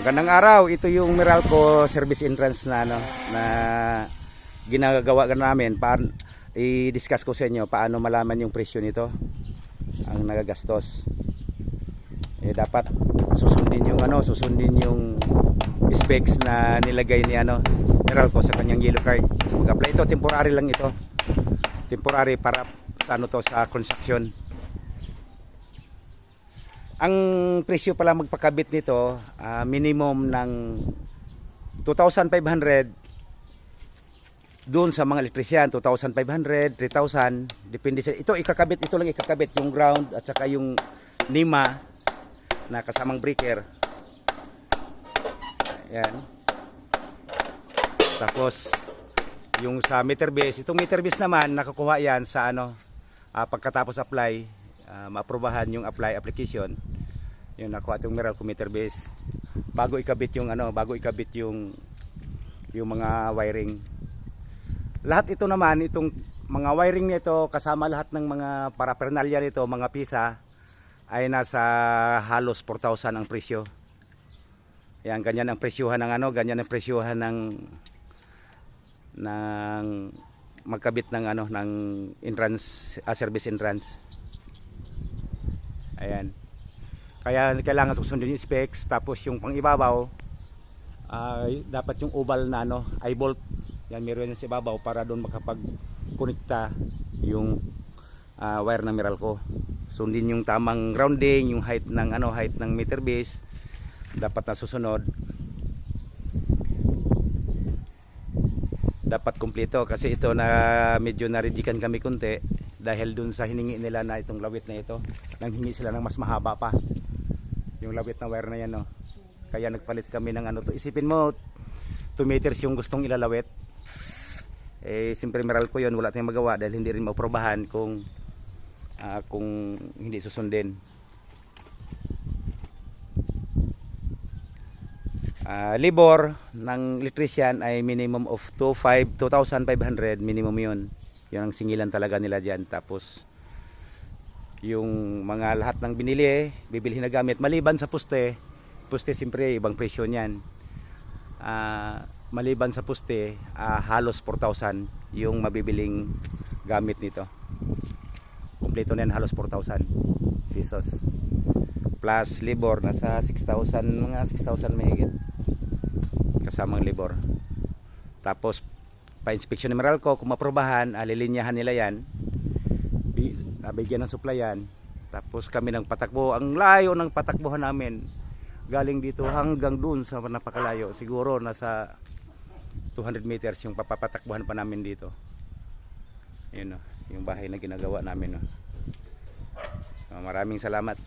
Magandang araw, ito yung Meralco service entrance na ano na ginagawa namin para i-discuss ko sa inyo paano malaman yung presyo nito ang nagagastos. Eh dapat susundin yung ano, susundin yung specs na nilagay ni ano Meralco sa kanyang yellow card. Mag-apply ito, temporary lang ito. Temporary para sa ano to sa construction. Ang presyo pala magpakabit nito, ah, minimum ng 2,500 doon sa mga elektrisyan, 2,500, 3,000, depende sa ito ikakabit, ito lang ikakabit yung ground at saka yung nima na kasamang breaker. Ayan. Tapos yung sa meter base, itong meter base naman nakakuha yan sa ano ah, pagkatapos apply, ah, maaprobahan yung apply application. Yun nakuha itong Meralco meter base. Bago ikabit yung ano, bago ikabit yung yung mga wiring. Lahat ito naman, itong mga wiring nito kasama lahat ng mga paraphernalia nito, mga pisa ay nasa halos 4,000 ang presyo. Yan, ganyan ang presyuhan ng ano, ganyan ang presyuhan ng ng magkabit ng ano ng entrance ah, service entrance. Ayan. Kaya kailangan susundin yung specs tapos yung pangibabaw ay dapat yung oval na ano, eye bolt. Yan meron yan sa ibabaw para doon makapag-konekta yung ah, wire ng Meralco. Sundin yung tamang grounding, yung height ng ano, height ng meter base dapat na susunod. Dapat kumpleto kasi ito na medyo narijikan kami kunti dahil dun sa hiningi nila na itong lawit na ito. Nanghingi sila ng mas mahaba pa. Yung lawit na wire na yan no. Kaya nagpalit kami ng ano to. Isipin mo 2 meters yung gustong ilalawit. Eh siyempre meral ko yun, wala tayong magawa dahil hindi rin maprobahan kung ah, kung hindi susundin. Ah, libor ng electrician ay minimum of 25 2,500 minimum yun. Yun ang singilan talaga nila diyan. Tapos yung mga lahat ng binili, bibilhin na gamit maliban sa poste. Poste siyempre ibang presyo niyan. Ah, maliban sa poste, ah, halos 4,000 yung mabibiling gamit nito. Kompleto na yan halos 4,000 pesos. Plus libor nasa 6,000 mga 6,000 mahigit kasamang libor. Tapos pa-inspection ni Meralco kung maprobahan, alilinyahan nila 'yan. Bi- Nabigyan ng supplyan. Tapos kami ng patakbo, ang layo ng patakbuhan namin. Galing dito hanggang dun sa napakalayo. Siguro nasa 200 meters yung papapatakbuhan pa namin dito. Yun o, yung bahay na ginagawa namin. No. Maraming salamat.